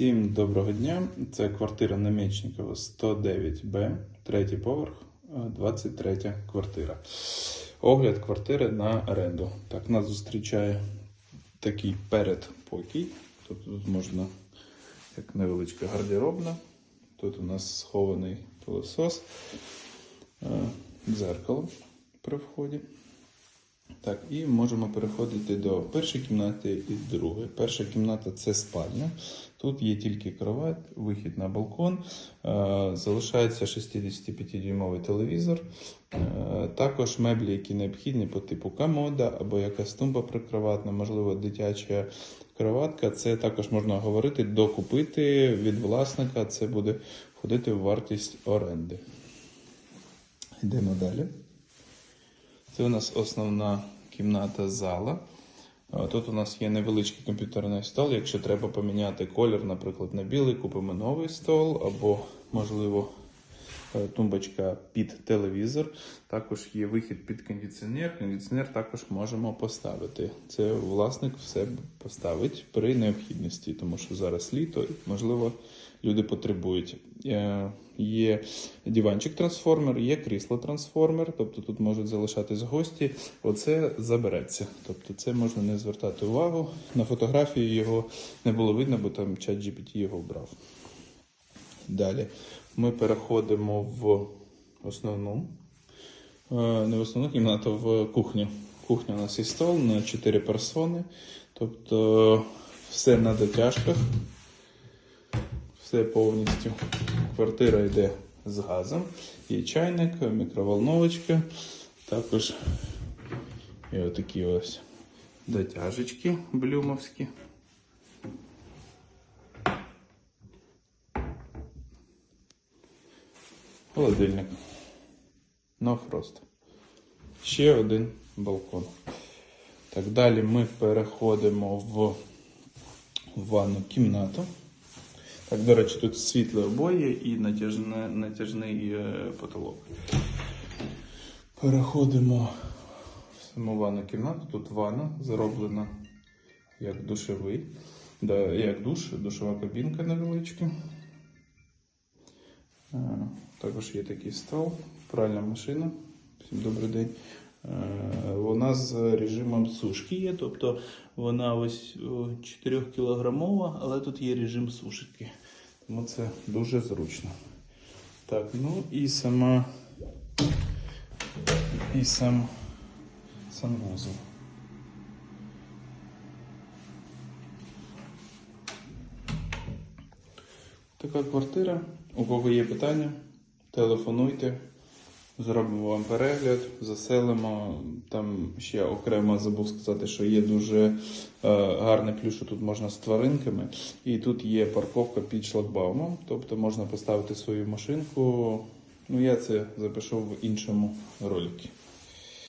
Всім доброго дня. Це квартира на Мечникова 109Б, третій поверх, е, 23 квартира. Огляд квартири на оренду. Так, нас зустрічає такий передпокій. Тут, тут можна як невеличка гардеробна. Тут у нас схований пилосос, е, дзеркало при вході. Так, і можемо переходити до першої кімнати і другої. Перша кімната це спальня. Тут є тільки кровать, вихід на балкон. Е, залишається 65-дюймовий телевізор. Е, також меблі, які необхідні по типу комода або якась тумба прикроватна, можливо, дитяча кроватка. Це також можна говорити, докупити від власника. Це буде входити в вартість оренди. Йдемо далі. Це у нас основна кімната зала. Тут у нас є невеличкий комп'ютерний стол. Якщо треба поміняти колір, наприклад, на білий, купимо новий стол, або, можливо, тумбочка під телевізор. Також є вихід під кондиціонер. Кондиціонер також можемо поставити. Це власник все поставить при необхідності, тому що зараз літо, і, можливо, люди потребують. Е, Є диванчик трансформер, є крісло трансформер, тобто тут можуть залишатись гості. Оце забереться. Тобто це можна не звертати увагу. На фотографії його не було видно, бо там чат GPT його вбрав. Далі ми переходимо в основну, е, не в основну кімнату, в кухню. Кухня у нас є стол на 4 персони. Тобто все на дотяжках. Все повністю. Квартира йде з газом. Є чайник, мікроволновочка. Також є отакі ось дотяжечки блюмовські. Холодильник. No frost. Ще один балкон. Так, далі ми переходимо в ванну кімнату. Так, до речі, тут світле обоє і натяжне, натяжний е, потолок. Переходимо в саму ванну кімнату. Тут ванна зроблена як душовий, да, як душ, душова кабінка невеличка. Е, Також є такий стол, пральна машина. Всім добрий день. Е, Вона з режимом сушки є, тобто вона ось 4 кілограмова, але тут є режим сушки. Тому це дуже зручно. Так, ну і сама і сам санвузол. Така квартира. У кого є питання, телефонуйте, зробимо вам перегляд, заселимо. Там ще окремо забув сказати, що є дуже е, гарний плюс, тут можна з тваринками. І тут є парковка під шлагбаумом, тобто можна поставити свою машинку. Ну, я це запишу в іншому роликі.